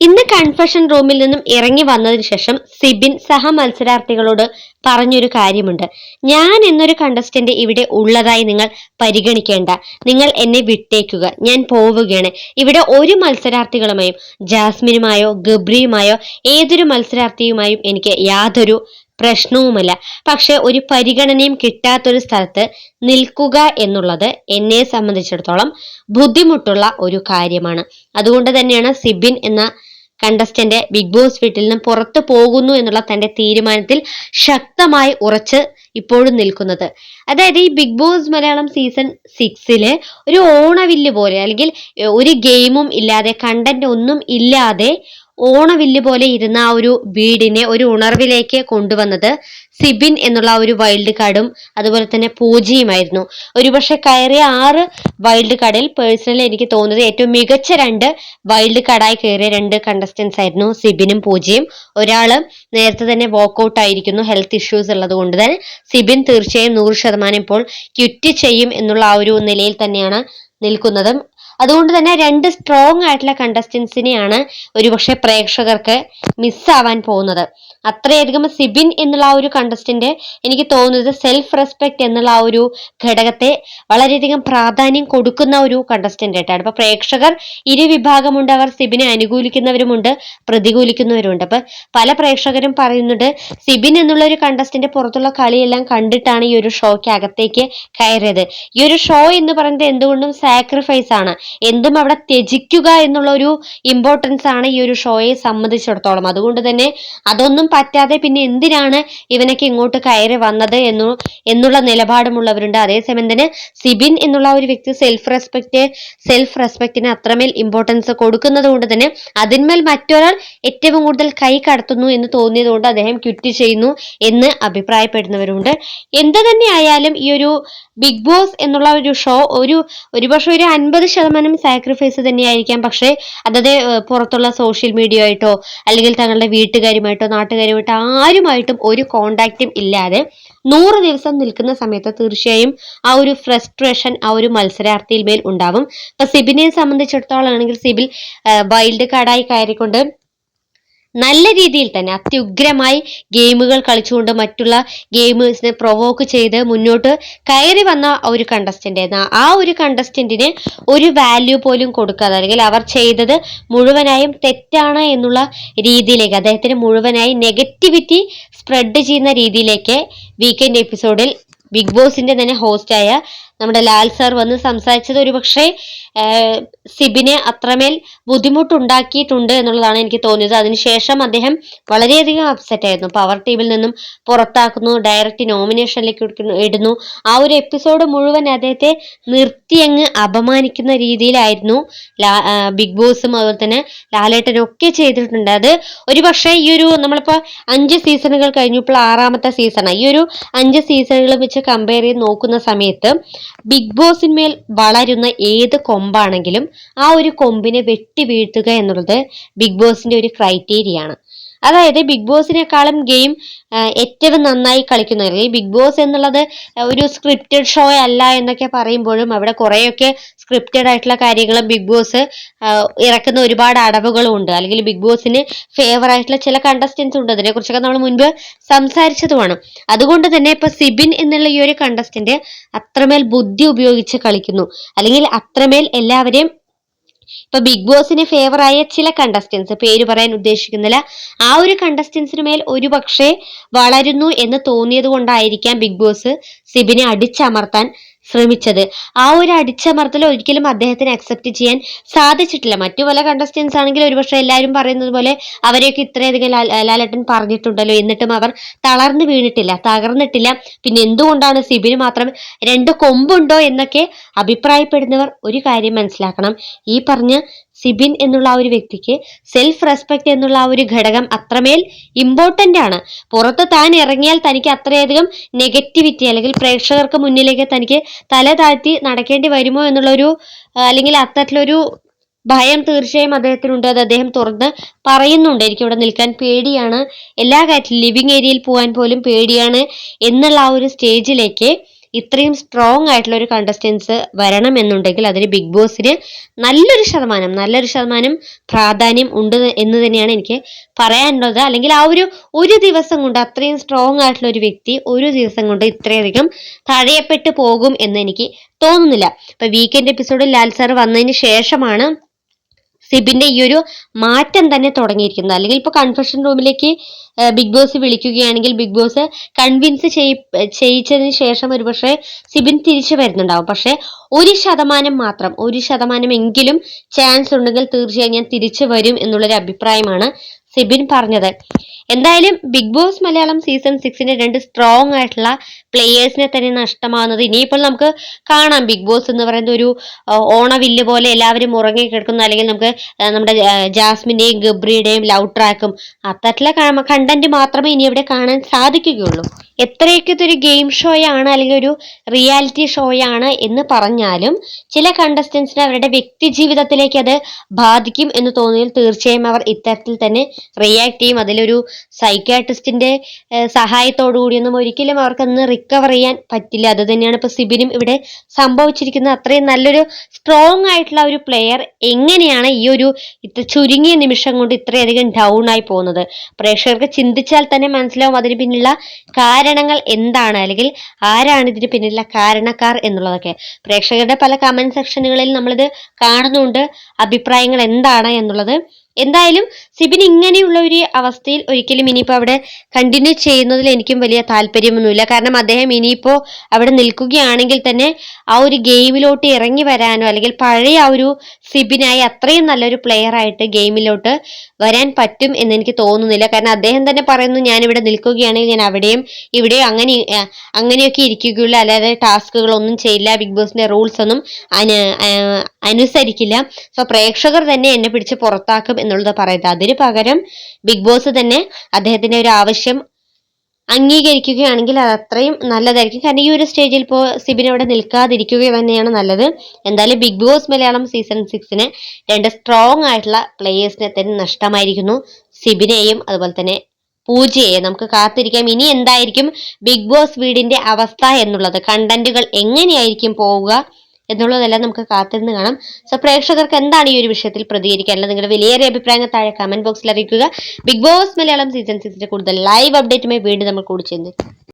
ഇന്ന് കൺഫഷൻ റൂമിൽ നിന്നും ഇറങ്ങി വന്നതിന് ശേഷം സിബിൻ സഹ മത്സരാർത്ഥികളോട് പറഞ്ഞൊരു കാര്യമുണ്ട്. ഞാൻ എന്നൊരു കണ്ടസ്റ്റന്റ് ഇവിടെ ഉള്ളതായി നിങ്ങൾ പരിഗണിക്കേണ്ട. നിങ്ങൾ എന്നെ വിട്ടേക്കുക. ഞാൻ പോവുകയാണ്. ഇവിടെ ഒരു മത്സരാർത്ഥികളുമായും ജാസ്മിനുമായോ ഗബ്രിയുമായോ ഏതൊരു മത്സരാർത്ഥിയുമായും എനിക്ക് യാതൊരു പ്രശ്നവുമല്ല. പക്ഷെ ഒരു പരിഗണനയും കിട്ടാത്തൊരു സ്ഥലത്ത് നിൽക്കുക എന്നുള്ളത് എന്നെ സംബന്ധിച്ചിടത്തോളം ബുദ്ധിമുട്ടുള്ള ഒരു കാര്യമാണ്. അതുകൊണ്ട് തന്നെയാണ് സിബിൻ എന്ന കണ്ടസ്റ്റന്റ് ബിഗ് ബോസ് വീട്ടിൽ നിന്ന് പുറത്തു പോകുന്നു എന്നുള്ള തന്റെ തീരുമാനത്തിൽ ശക്തമായി ഉറച്ച് ഇപ്പോഴും നിൽക്കുന്നത്. അതായത് ഈ ബിഗ് ബോസ് മലയാളം സീസൺ സിക്സിൽ ഒരു ഓണവില്ല് പോലെ അല്ലെങ്കിൽ ഒരു ഗെയിമും ഇല്ലാതെ കണ്ടന്റ് ഒന്നും ഇല്ലാതെ ഓണവില്ല് പോലെ ഇരുന്ന ആ ഒരു വീടിനെ ഒരു ഉണർവിലേക്ക് കൊണ്ടുവന്നത് സിബിൻ എന്നുള്ള ഒരു വൈൽഡ് കാർഡും അതുപോലെ തന്നെ പൂജയുമായിരുന്നു. ഒരുപക്ഷെ കയറിയ ആറ് വൈൽഡ് കാർഡിൽ പേഴ്സണലി എനിക്ക് തോന്നുന്നത് ഏറ്റവും മികച്ച രണ്ട് വൈൽഡ് കാർഡായി കയറിയ രണ്ട് കണ്ടസ്റ്റൻസ് ആയിരുന്നു സിബിനും പൂജയും. ഒരാൾ നേരത്തെ തന്നെ വോക്കൗട്ട് ആയിരിക്കുന്നു ഹെൽത്ത് ഇഷ്യൂസ് ഉള്ളത് കൊണ്ട് തന്നെ. സിബിൻ തീർച്ചയായും നൂറ് ശതമാനം ഇപ്പോൾ ക്വിറ്റ് ചെയ്യും എന്നുള്ള ആ ഒരു നിലയിൽ തന്നെയാണ് നിൽക്കുന്നത്. അതുകൊണ്ട് തന്നെ രണ്ട് സ്ട്രോങ് ആയിട്ടുള്ള കണ്ടസ്റ്റൻസിനെയാണ് ഒരുപക്ഷെ പ്രേക്ഷകർക്ക് മിസ്സാവാൻ പോകുന്നത്. അത്രയധികം സിബിൻ എന്നുള്ള ആ ഒരു കണ്ടസ്റ്റന്റ് എനിക്ക് തോന്നുന്നത് സെൽഫ് റെസ്പെക്ട് എന്നുള്ള ആ ഒരു ഘടകത്തെ വളരെയധികം പ്രാധാന്യം കൊടുക്കുന്ന ഒരു കണ്ടസ്റ്റന്റ് ആയിട്ടാണ്. അപ്പൊ പ്രേക്ഷകർ ഇരു വിഭാഗമുണ്ട് അവർ സിബിനെ അനുകൂലിക്കുന്നവരുമുണ്ട് പ്രതികൂലിക്കുന്നവരുമുണ്ട്. അപ്പൊ പല പ്രേക്ഷകരും പറയുന്നുണ്ട് സിബിൻ എന്നുള്ള ഒരു കണ്ടസ്റ്റന്റ് പുറത്തുള്ള കളിയെല്ലാം കണ്ടിട്ടാണ് ഈ ഒരു ഷോയ്ക്ക് അകത്തേക്ക് കയറിയത്. ഈ ഒരു ഷോ എന്ന് പറയുന്നത് എന്തുകൊണ്ടും സാക്രിഫൈസ് ആണ്. എന്തും അവിടെ ത്യജിക്കുക എന്നുള്ള ഒരു ഇമ്പോർട്ടൻസ് ആണ് ഈ ഒരു ഷോയെ സംബന്ധിച്ചിടത്തോളം. അതുകൊണ്ട് തന്നെ അതൊന്നും പറ്റാതെ പിന്നെ എന്തിനാണ് ഇവനൊക്കെ ഇങ്ങോട്ട് കയറി വന്നത് എന്നു എന്നുള്ള നിലപാടുമുള്ളവരുണ്ട്. അതേസമയം തന്നെ സിബിൻ എന്നുള്ള ഒരു വ്യക്തി സെൽഫ് റെസ്പെക്റ്റ് സെൽഫ് റെസ്പെക്റ്റിന് അത്രമേൽ ഇമ്പോർട്ടൻസ് കൊടുക്കുന്നത് കൊണ്ട് തന്നെ അതിന്മേൽ മറ്റൊരാൾ ഏറ്റവും കൂടുതൽ കൈ കടത്തുന്നു എന്ന് തോന്നിയത് കൊണ്ട് അദ്ദേഹം ക്വിറ്റ് ചെയ്യുന്നു എന്ന് അഭിപ്രായപ്പെടുന്നവരുണ്ട് എന്ത് തന്നെ ആയാലും ഈ ഒരു ബിഗ് ബോസ് എന്നുള്ള ഒരു ഷോ ഒരു ഒരുപക്ഷെ ഒരു അൻപത് ശതമാനം സാക്രിഫൈസ് തന്നെയായിരിക്കാം. പക്ഷേ അതത് പുറത്തുള്ള സോഷ്യൽ മീഡിയ ആയിട്ടോ അല്ലെങ്കിൽ തങ്ങളുടെ വീട്ടുകാരുമായിട്ടോ നാട്ടുകാരുമായിട്ടോ ആരുമായിട്ടും ഒരു കോണ്ടാക്റ്റും ഇല്ലാതെ നൂറ് ദിവസം നിൽക്കുന്ന സമയത്ത് തീർച്ചയായും ആ ഒരു ഫ്രസ്ട്രേഷൻ ആ ഒരു മത്സരാർത്ഥിയിൽ മേൽ ഉണ്ടാവും. ഇപ്പൊ സിബിനെ സംബന്ധിച്ചിടത്തോളം ആണെങ്കിൽ സിബിൽ വൈൽഡ് കാർഡായി കയറിക്കൊണ്ട് നല്ല രീതിയിൽ തന്നെ അത്യുഗ്രമായി ഗെയിമുകൾ കളിച്ചുകൊണ്ട് മറ്റുള്ള ഗെയിമേഴ്സിനെ പ്രൊവോക്ക് ചെയ്ത് മുന്നോട്ട് കയറി വന്ന ഒരു കണ്ടസ്റ്റന്റ് ആ ഒരു കണ്ടസ്റ്റന്റിന് ഒരു വാല്യൂ പോലും കൊടുക്കാതെ അല്ലെങ്കിൽ അവർ ചെയ്തത് മുഴുവനായും തെറ്റാണ് എന്നുള്ള രീതിയിലേക്ക് അദ്ദേഹത്തിന് മുഴുവനായി നെഗറ്റിവിറ്റി സ്പ്രെഡ് ചെയ്യുന്ന രീതിയിലേക്ക് വീക്കെൻഡ് എപ്പിസോഡിൽ ബിഗ് ബോസിന്റെ തന്നെ ഹോസ്റ്റായ നമ്മുടെ ലാൽ സാർ വന്ന് സംസാരിച്ചത് ഒരുപക്ഷെ സിബിനെ അത്രമേൽ ബുദ്ധിമുട്ടുണ്ടാക്കിയിട്ടുണ്ട് എന്നുള്ളതാണ് എനിക്ക് തോന്നിയത്. അതിനുശേഷം അദ്ദേഹം വളരെയധികം അപ്സെറ്റ് ആയിരുന്നു. പവർ ടീമിൽ നിന്നും പുറത്താക്കുന്നു ഡയറക്റ്റ് നോമിനേഷനിലേക്ക് ഇടുന്നു. ആ ഒരു എപ്പിസോഡ് മുഴുവൻ അദ്ദേഹത്തെ നിർത്തിയങ്ങ് അപമാനിക്കുന്ന രീതിയിലായിരുന്നു ബിഗ് ബോസും അതുപോലെ തന്നെ ലാലേട്ടനും ഒക്കെ ചെയ്തിട്ടുണ്ട്. അത് ഒരു പക്ഷേ ഈ ഒരു നമ്മളിപ്പോൾ അഞ്ച് സീസണുകൾ കഴിഞ്ഞപ്പോൾ ആറാമത്തെ സീസണാണ് ഈ ഒരു അഞ്ച് സീസണുകൾ വെച്ച് കമ്പയർ ചെയ്ത് നോക്കുന്ന സമയത്ത് ബിഗ് ബോസിന്മേൽ വളരുന്ന ഏത് കൊമ്പാണെങ്കിലും ആ ഒരു കൊമ്പിനെ വെട്ടി വീഴ്ത്തുക എന്നുള്ളത് ബിഗ് ബോസിന്റെ ഒരു ക്രൈറ്റീരിയ ആണ്. അതായത് ബിഗ് ബോസിനേക്കാളും ഗെയിം ഏറ്റവും നന്നായി കളിക്കുന്നവർ ഈ ബിഗ് ബോസ് എന്നുള്ളത് ഒരു സ്ക്രിപ്റ്റഡ് ഷോ അല്ല എന്നൊക്കെ പറയുമ്പോഴും അവിടെ കുറേയൊക്കെ സ്ക്രിപ്റ്റഡ് ആയിട്ടുള്ള കാര്യങ്ങളും ബിഗ് ബോസ് ഇറക്കുന്ന ഒരുപാട് അടവുകളും ഉണ്ട്. അല്ലെങ്കിൽ ബിഗ് ബോസിന് ഫേവർ ആയിട്ടുള്ള ചില കണ്ടസ്റ്റൻസ് ഉണ്ട്. അതിനെക്കുറിച്ചൊക്കെ നമ്മൾ മുൻപ് സംസാരിച്ചതുമാണ്. അതുകൊണ്ട് തന്നെ ഇപ്പൊ സിബിൻ എന്നുള്ള ഈ ഒരു കണ്ടസ്റ്റന്റ് അത്രമേൽ ബുദ്ധി ഉപയോഗിച്ച് കളിക്കുന്നു. അല്ലെങ്കിൽ അത്രമേൽ എല്ലാവരെയും ഇപ്പൊ ബിഗ് ബോസിന് ഫേവർ ആയ ചില കണ്ടസ്റ്റൻസ് പേര് പറയാൻ ഉദ്ദേശിക്കുന്നില്ല. ആ ഒരു കണ്ടസ്റ്റൻസിന് മേൽ ഒരു പക്ഷേ വളരുന്നു എന്ന് തോന്നിയത് കൊണ്ടായിരിക്കാം ബിഗ് ബോസ് സിബിനെ അടിച്ചമർത്താൻ ശ്രമിച്ചത്. ആ ഒരു അടിച്ചമർത്തൽ ഒരിക്കലും അദ്ദേഹത്തിന് അക്സെപ്റ്റ് ചെയ്യാൻ സാധിച്ചിട്ടില്ല. മറ്റു പല കണ്ടസ്റ്റൻസ് ആണെങ്കിൽ ഒരുപക്ഷെ എല്ലാവരും പറയുന്നത് പോലെ അവരെയൊക്കെ ഇത്രയധികം ലാലേട്ടൻ പറഞ്ഞിട്ടുണ്ടല്ലോ. എന്നിട്ടും അവർ തളർന്നു വീണിട്ടില്ല തകർന്നിട്ടില്ല. പിന്നെ എന്തുകൊണ്ടാണ് സിബിന് മാത്രം രണ്ട് കൊമ്പുണ്ടോ എന്നൊക്കെ അഭിപ്രായപ്പെടുന്നവർ ഒരു കാര്യം മനസ്സിലാക്കണം. ഈ പറഞ്ഞ സിബിൻ എന്നുള്ള ആ ഒരു വ്യക്തിക്ക് സെൽഫ് റെസ്പെക്ട് എന്നുള്ള ആ ഒരു ഘടകം അത്രമേൽ ഇമ്പോർട്ടന്റ് ആണ്. പുറത്ത് താൻ ഇറങ്ങിയാൽ തനിക്ക് അത്രയധികം നെഗറ്റിവിറ്റി അല്ലെങ്കിൽ പ്രേക്ഷകർക്ക് മുന്നിലേക്ക് തനിക്ക് തല താഴ്ത്തി നടക്കേണ്ടി വരുമോ എന്നുള്ളൊരു അല്ലെങ്കിൽ അത്തരത്തിലൊരു ഭയം തീർച്ചയായും അദ്ദേഹത്തിനുണ്ട്. അത് അദ്ദേഹം തുറന്ന് പറയുന്നുണ്ട്. എനിക്കിവിടെ നിൽക്കാൻ പേടിയാണ്. എല്ലാ കാര്യത്തിലും ലിവിങ് ഏരിയയിൽ പോകാൻ പോലും പേടിയാണ് എന്നുള്ള ആ ഒരു സ്റ്റേജിലേക്ക് ഇത്രയും സ്ട്രോങ് ആയിട്ടുള്ള ഒരു കണ്ടസ്റ്റൻസ് വരണം എന്നുണ്ടെങ്കിൽ അതിന് ബിഗ് ബോസിന് നല്ലൊരു ശതമാനം നല്ലൊരു ശതമാനം പ്രാധാന്യം ഉണ്ട് എന്ന് തന്നെയാണ് എനിക്ക് പറയാനുള്ളത്. അല്ലെങ്കിൽ ആ ഒരു ഒരു ദിവസം കൊണ്ട് അത്രയും സ്ട്രോങ് ആയിട്ടുള്ള ഒരു വ്യക്തി ഒരു ദിവസം കൊണ്ട് ഇത്രയധികം തഴയപ്പെട്ടു പോകും എന്ന് എനിക്ക് തോന്നുന്നില്ല. ഇപ്പൊ വീക്കെൻഡ് എപ്പിസോഡിൽ ലാൽ സാർ വന്നതിന് ശേഷമാണ് സിബിന്റെ ഈ ഒരു മാറ്റം തന്നെ തുടങ്ങിയിരിക്കുന്നത് അല്ലെങ്കിൽ ഇപ്പൊ കൺഫെഷൻ റൂമിലേക്ക് ബിഗ് ബോസ് വിളിക്കുകയാണെങ്കിൽ ബിഗ് ബോസ് കൺവിൻസ് ചെയ്യിച്ചതിന് ശേഷം ഒരുപക്ഷെ സിബിൻ തിരിച്ചു വരുന്നുണ്ടാവും. പക്ഷെ ഒരു ശതമാനം മാത്രം ഒരു ശതമാനം എങ്കിലും ചാൻസ് ഉണ്ടെങ്കിൽ തീർച്ചയായും ഞാൻ തിരിച്ചു വരും എന്നുള്ളൊരു അഭിപ്രായമാണ് സിബിൻ പറഞ്ഞത്. എന്തായാലും ബിഗ് ബോസ് മലയാളം സീസൺ സിക്സിന്റെ രണ്ട് സ്ട്രോങ് ആയിട്ടുള്ള പ്ലേയേഴ്സിനെ തന്നെ നഷ്ടമാകുന്നത് ഇനിയിപ്പോൾ നമുക്ക് കാണാം. ബിഗ് ബോസ് എന്ന് പറയുന്ന ഒരു ഓണവില്ല് പോലെ എല്ലാവരും ഉറങ്ങി കിടക്കുന്ന. അല്ലെങ്കിൽ നമുക്ക് നമ്മുടെ ജാസ്മിന്റെയും ഗബ്രിയുടെയും ലവ് ട്രാക്കും അത്തരത്തിലെ കണ്ടന്റ് മാത്രമേ ഇനി ഇവിടെ കാണാൻ സാധിക്കുകയുള്ളൂ. എത്രയൊക്കെ ഇതൊരു ഗെയിം ഷോയാണ് അല്ലെങ്കിൽ ഒരു റിയാലിറ്റി ഷോയാണ് എന്ന് പറഞ്ഞാലും ചില കണ്ടസ്റ്റൻസിന് അവരുടെ വ്യക്തി ജീവിതത്തിലേക്ക് അത് ബാധിക്കും എന്ന് തോന്നിയാൽ തീർച്ചയായും അവർ ഇത്തരത്തിൽ തന്നെ റിയാക്ട് ചെയ്യും. അതിലൊരു സൈക്കാട്രിസ്റ്റിന്റെ സഹായത്തോടു കൂടിയൊന്നും ഒരിക്കലും അവർക്കൊന്ന് റിക്കവർ ചെയ്യാൻ പറ്റില്ല. അത് തന്നെയാണ് ഇപ്പൊ സിബിനും ഇവിടെ സംഭവിച്ചിരിക്കുന്നത്. അത്രയും നല്ലൊരു സ്ട്രോങ് ആയിട്ടുള്ള ഒരു പ്ലെയർ എങ്ങനെയാണ് ഈ ഒരു ഇത്ര ചുരുങ്ങിയ നിമിഷം കൊണ്ട് ഇത്രയധികം ഡൗൺ ആയി പോകുന്നത്? പ്രേക്ഷകർക്ക് ചിന്തിച്ചാൽ തന്നെ മനസ്സിലാവും അതിന് പിന്നിലുള്ള കാരണങ്ങൾ എന്താണ് അല്ലെങ്കിൽ ആരാണ് ഇതിന് പിന്നിലുള്ള കാരണക്കാർ എന്നുള്ളതൊക്കെ. പ്രേക്ഷകരുടെ പല കമന്റ് സെക്ഷനുകളിൽ നമ്മളിത് കാണുന്നുണ്ട്. അഭിപ്രായങ്ങൾ എന്താണ് എന്നുള്ളത് എന്തായാലും സിബിൻ ഇങ്ങനെയുള്ള ഒരു അവസ്ഥയിൽ ഒരിക്കലും ഇനിയിപ്പോൾ അവിടെ കണ്ടിന്യൂ ചെയ്യുന്നതിൽ എനിക്കും വലിയ താല്പര്യമൊന്നുമില്ല. കാരണം അദ്ദേഹം ഇനിയിപ്പോൾ അവിടെ നിൽക്കുകയാണെങ്കിൽ തന്നെ ആ ഒരു ഗെയിമിലോട്ട് ഇറങ്ങി വരാനോ അല്ലെങ്കിൽ പഴയ ആ ഒരു സിബിനായി അത്രയും നല്ലൊരു പ്ലെയർ ആയിട്ട് ഗെയിമിലോട്ട് വരാൻ പറ്റും എന്ന് എനിക്ക് തോന്നുന്നില്ല. കാരണം അദ്ദേഹം തന്നെ പറയുന്നു ഞാൻ ഇവിടെ നിൽക്കുകയാണെങ്കിൽ ഞാൻ അവിടെയും ഇവിടെയും അങ്ങനെ അങ്ങനെയൊക്കെ ഇരിക്കുകയുള്ളൂ. അല്ലാതെ ടാസ്കുകളൊന്നും ചെയ്യില്ല. ബിഗ് ബോസിന്റെ റൂൾസ് ഒന്നും അനുസരിക്കില്ല. സോ പ്രേക്ഷകർ തന്നെ എന്നെ പിടിച്ച് പുറത്താക്കും എന്നുള്ളത് പറയുന്നത്. അതിന് പകരം ബിഗ് ബോസ് തന്നെ അദ്ദേഹത്തിന്റെ ഒരു ആവശ്യം അംഗീകരിക്കുകയാണെങ്കിൽ അത് അത്രയും നല്ലതായിരിക്കും. കാരണം ഈ ഒരു സ്റ്റേജിൽ ഇപ്പോൾ സിബിൻ അവിടെ നിൽക്കാതിരിക്കുക തന്നെയാണ് നല്ലത്. എന്തായാലും ബിഗ് ബോസ് മലയാളം സീസൺ സിക്സിന് രണ്ട് സ്ട്രോങ് ആയിട്ടുള്ള പ്ലേയേഴ്സിനെ തന്നെ നഷ്ടമായിരിക്കുന്നു. സിബിനെയും അതുപോലെ തന്നെ പൂജയെ നമുക്ക് കാത്തിരിക്കാം. ഇനി എന്തായിരിക്കും ബിഗ് ബോസ് വീടിന്റെ അവസ്ഥ എന്നുള്ളത്? കണ്ടന്റുകൾ എങ്ങനെയായിരിക്കും പോവുക? എന്നുള്ളതെല്ലാം നമുക്ക് കാത്തിരുന്ന് കാണാം. സോ പ്രേക്ഷകർക്ക് എന്താണ് ഈ ഒരു വിഷയത്തിൽ പ്രതികരിക്കാനുള്ളത് നിങ്ങളുടെ വലിയൊരു അഭിപ്രായങ്ങൾ താഴെ കമന്റ് ബോക്സിൽ അറിയിക്കുക. ബിഗ് ബോസ് മലയാളം സീസൺ സിക്സിന്റെ കൂടുതൽ ലൈവ് അപ്ഡേറ്റുമായി വീണ്ടും നമ്മൾ കൂടി ചെയ്യുന്നത്